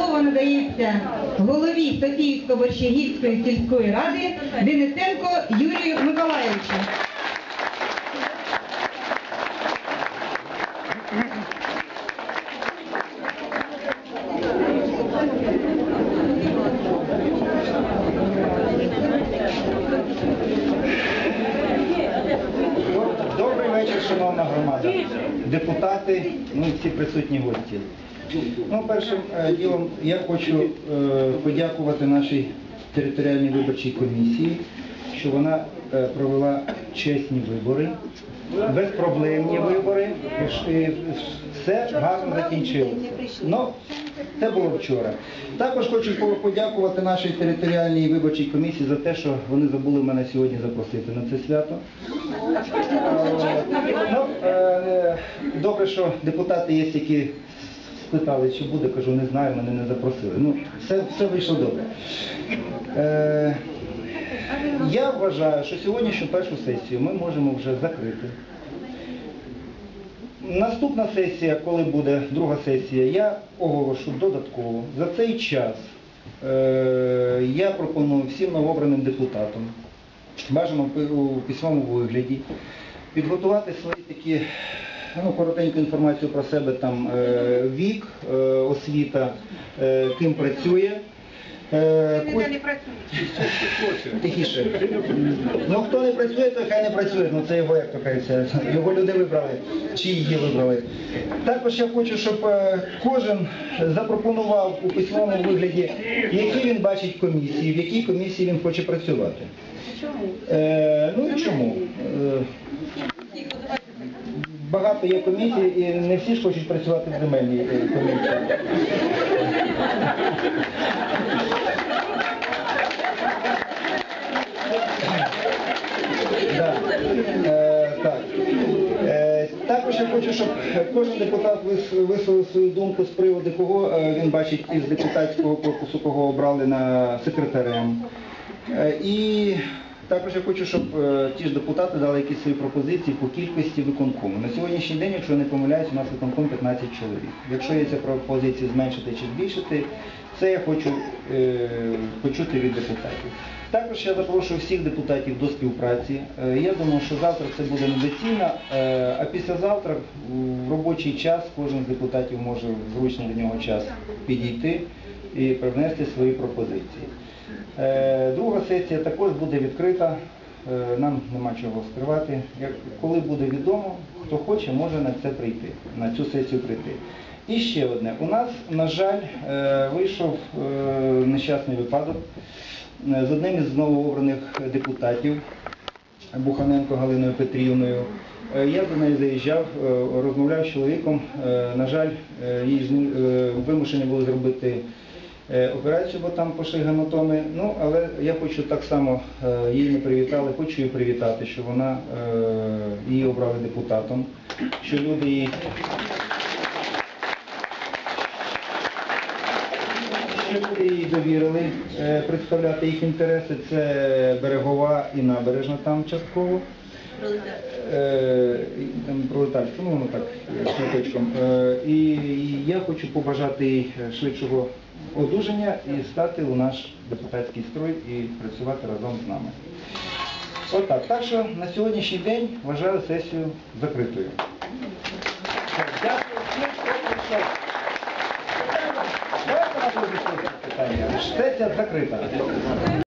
слово надається голові Софіївсько-Борщагівської сільської ради Денисенко Юрію Миколаївичу. Добрий вечір, шановна громада, депутати, ну і всі присутні гості. Ну, першим е, ділом я хочу е, подякувати нашій територіальній виборчій комісії, що вона е, провела чесні вибори, безпроблемні вибори, і все гарно закінчилося. Ну, це було вчора. Також хочу по- подякувати нашій територіальній виборчій комісії за те, що вони забули мене сьогодні запросити на це свято. Ну, е, добре, що депутати є, які спитали, чи буде, кажу, не знаю, мене не запросили. Ну, все, все вийшло добре. Е, я вважаю, що сьогоднішню першу сесію ми можемо вже закрити. Наступна сесія, коли буде друга сесія, я оголошу додатково. За цей час е, я пропоную всім новообраним депутатам, бажано у письмовому вигляді, підготувати свої такі ну, коротеньку інформацію про себе, там е, вік, е, освіта, е, ким працює. Е, ку- Тихіше. Ну хто не працює, то хай не працює. Ну це його, як то кажеться, його люди вибрали, чи її вибрали. Також я хочу, щоб кожен запропонував у письмовому вигляді, які він бачить комісії, в якій комісії він хоче працювати. Е, ну і чому? Е, Багато є комісій і не всі ж хочуть працювати в земельній е, комісії. Е. Е, також я хочу, щоб кожен депутат вис- висловив свою думку з приводу, кого він бачить із депутатського корпусу, кого обрали на секретарем. І також я хочу, щоб е, ті ж депутати дали якісь свої пропозиції по кількості виконкому. На сьогоднішній день, якщо не помиляюсь, у нас виконком 15 чоловік. Якщо є ця пропозиція зменшити чи збільшити, це я хочу е, почути від депутатів. Також я запрошую всіх депутатів до співпраці. Е, Я думаю, що завтра це буде недоцільно, е, а післязавтра в робочий час кожен з депутатів може в зручний для нього час підійти і привнести свої пропозиції. Е, Друга сесія також буде відкрита, е, нам нема чого скривати. Коли буде відомо, хто хоче, може на це прийти, на цю сесію прийти. І ще одне. У нас, на жаль, е, вийшов нещасний випадок з одним із новообраних депутатів Буханенко Галиною Петрівною. Я до неї заїжджав, розмовляв з чоловіком. На жаль, їй вимушені були зробити е, операцію, бо там пошли гематоми. Ну, але я хочу так само, е, її не привітали, хочу її привітати, що вона е, її обрали депутатом, що люди її. Що їй довірили представляти їх інтереси, це берегова і набережна там частково. Там пролетарська, ну воно так, шматочком. І я хочу побажати їй швидшого одужання і стати у наш депутатський строй і працювати разом з нами. Отак. Так що на сьогоднішній день вважаю сесію закритою. Дякую всім, хто прийшов. Сесія закрита.